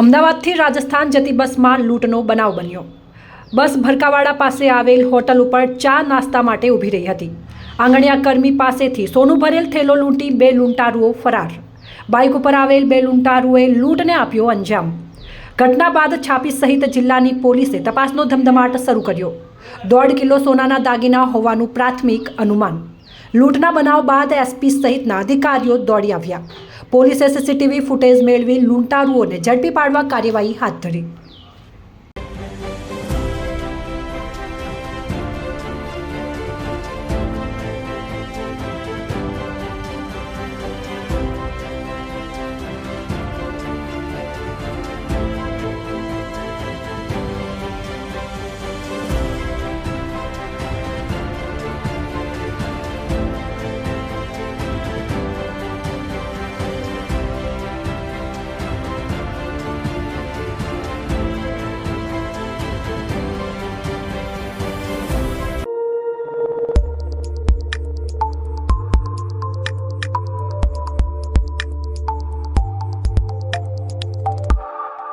અમદાવાદથી રાજસ્થાન જતી બસમાં લૂંટનો બનાવ બન્યો. બસ ભરકાવાડા પાસે આવેલ હોટલ ઉપર ચા નાસ્તા માટે ઊભી રહી હતી. આંગણિયા કર્મી પાસેથી સોનું ભરેલ થેલો લૂંટી બે લૂંટારુઓ ફરાર. બાઇક ઉપર આવેલ બે લૂંટારુએ લૂંટને આપ્યો અંજામ. ઘટના બાદ છાપી સહિત જિલ્લાની પોલીસે તપાસનો ધમધમાટ શરૂ કર્યો. દોઢ કિલો સોનાના દાગીના હોવાનું પ્રાથમિક અનુમાન. લૂંટના બનાવ બાદ એસપી સહિતના અધિકારીઓ દોડી આવ્યા. પોલીસે સીસીટીવી ફૂટેજ મેળવી લૂંટારુઓને ઝડપી પાડવા કાર્યવાહી હાથ ધરી.